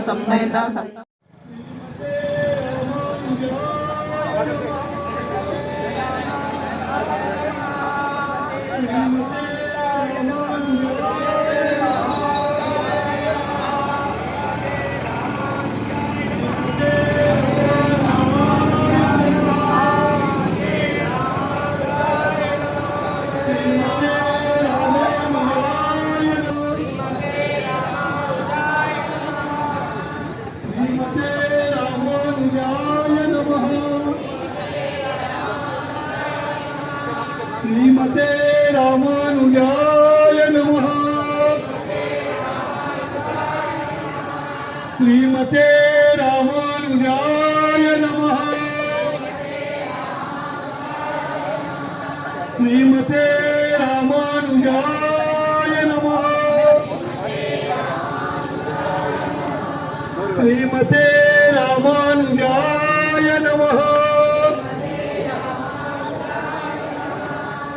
सप्तः सप्तः ஸ்ரீமதே ராமானுஜாய நம ஸ்ரீமதே ராமானுஜாய நம ஸ்ரீமதே ராமானுஜாய நம ஸ்ரீமதே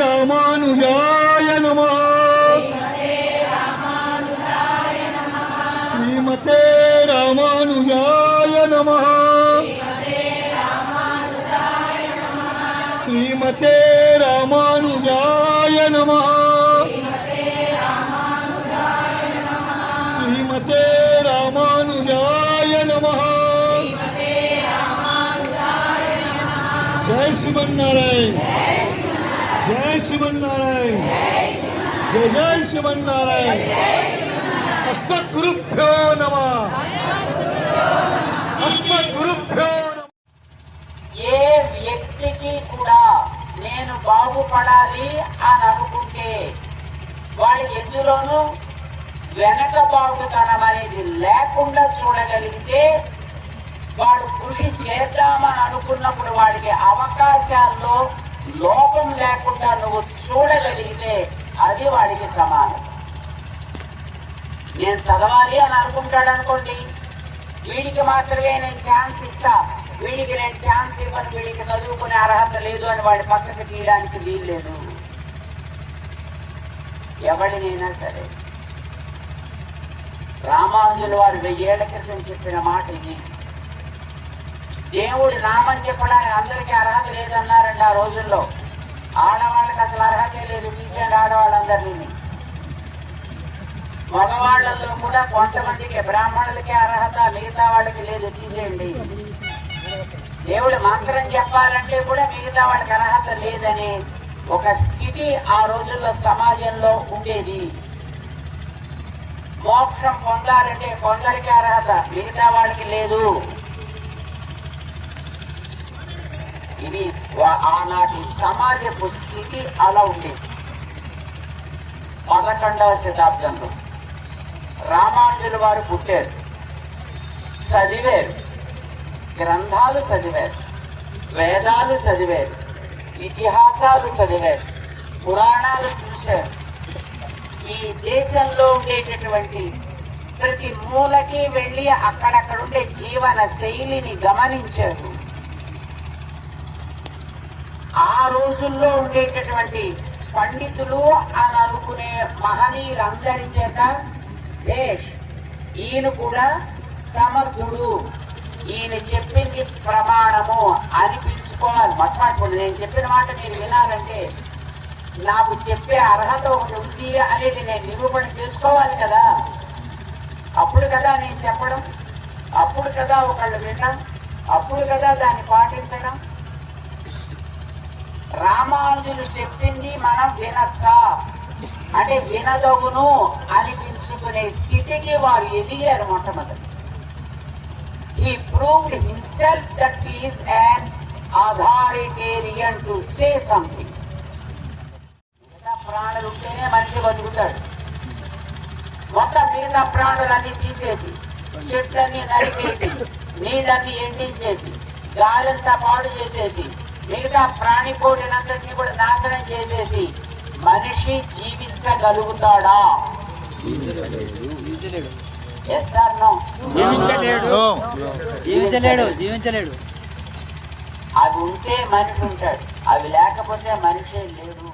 ராமானுஜாய நமோ ஸ்ரீமதே ராமானுஜாய நமோ ஸ்ரீமதே ராமானுஜாய நமோ ஸ்ரீமதே ராமானுஜாய நமோ ஜெய் சுமன் நாராயண் శివన్నారాయణ జయ జయ శివన్నారాయణ అస్మద్గురుభ్యో నమ అస్మద్గురుభ్యో నమ ఏ వ్యక్తికి కూడా నేను బాగుపడాలి అని అనుకుంటే వాడికి ఎందులోనూ వెనకబాటుతనం అనేది లేకుండా చూడగలిగితే వాడు కృషి చేద్దామని అనుకున్నప్పుడు వాడికి అవకాశాల్లో లోపం లేకుండా నువ్వు చూడగలిగితే అది వాడికి సమానం నేను చదవాలి అని అనుకుంటాడు అనుకోండి. వీడికి మాత్రమే నేను ఛాన్స్ ఇస్తా. వీడికి నేను ఛాన్స్ ఇవ్వను. వీడికి చదువుకునే అర్హత లేదు అని వాడి పక్కకి తీయడానికి వీల్లేదు ఎవడినైనా సరే. రామానుజులు వారు వెయ్యేళ్ళ క్రితం చెప్పిన మాట ఇది. దేవుడు నామం చెప్పడానికి అందరికీ అర్హత లేదన్నారండి ఆ రోజుల్లో. ఆడవాళ్ళకి అసలు అర్హతే లేదు తీసేయండి ఆడవాళ్ళందరినీ? మగవాళ్ళల్లో కూడా కొంతమందికి బ్రాహ్మణులకి అర్హత మిగతా వాళ్ళకి లేదు తీసేయండి. దేవుడు మంత్రం చెప్పాలంటే కూడా మిగతా వాళ్ళకి అర్హత లేదని ఒక స్థితి ఆ రోజుల్లో సమాజంలో ఉండేది. మోక్షం పొందాలంటే కొందరికి అర్హత మిగతా వాళ్ళకి లేదు. ఇది ఆనాటి సమాజపు స్థితి అలా ఉండేది. పదకొండవ శతాబ్దంలో రామానుజుల వారు పుట్టారు. చదివారు. గ్రంథాలు చదివారు. వేదాలు చదివారు. ఇతిహాసాలు చదివారు. పురాణాలు చూశారు. ఈ దేశంలో ఉండేటటువంటి ప్రతి మూలకి వెళ్ళి అక్కడక్కడ ఉండే జీవన శైలిని గమనించారు. ఆ రోజుల్లో ఉండేటటువంటి పండితులు అని అనుకునే మహనీయులందరి చేత ఈయన కూడా సమర్థుడు. ఈయన చెప్పింది ప్రమాణము అనిపించుకోవాలి. మొట్టమొదటి నేను చెప్పిన మాట మీరు వినాలంటే నాకు చెప్పే అర్హత ఒకటి ఉంది అనేది నేను నిరూపణ చేసుకోవాలి కదా. అప్పుడు కదా నేను చెప్పడం. అప్పుడు కదా ఒకళ్ళు వినడం. అప్పుడు కదా దాన్ని పాటించడం. రామానుజులు చెప్పింది మనం వినచ్చా? అంటే వినదగును అనిపించుకునే స్థితికి వారు ఎదిగారు మొట్టమొదటి. ఈ proved himself that is an authoritarian to say something ప్రాణులు ఉంటేనే మనిషి బతుకుతాడు. మొత్తం మిగతా ప్రాణులన్నీ తీసేసి చెట్లన్నీ నరికేసి నీళ్ళన్నీ ఎండించేసి గాలంతా పాడు చేసేసి మిగతా ప్రాణి కోటినంతటిని కూడా నాశనం చేసేసి మనిషి జీవించగలుగుతాడా? జీవించలేడు. జీవించలేడు జీవించలేడు. అవి ఉంటే మనిషి ఉంటాడు. అవి లేకపోతే మనిషే లేడు.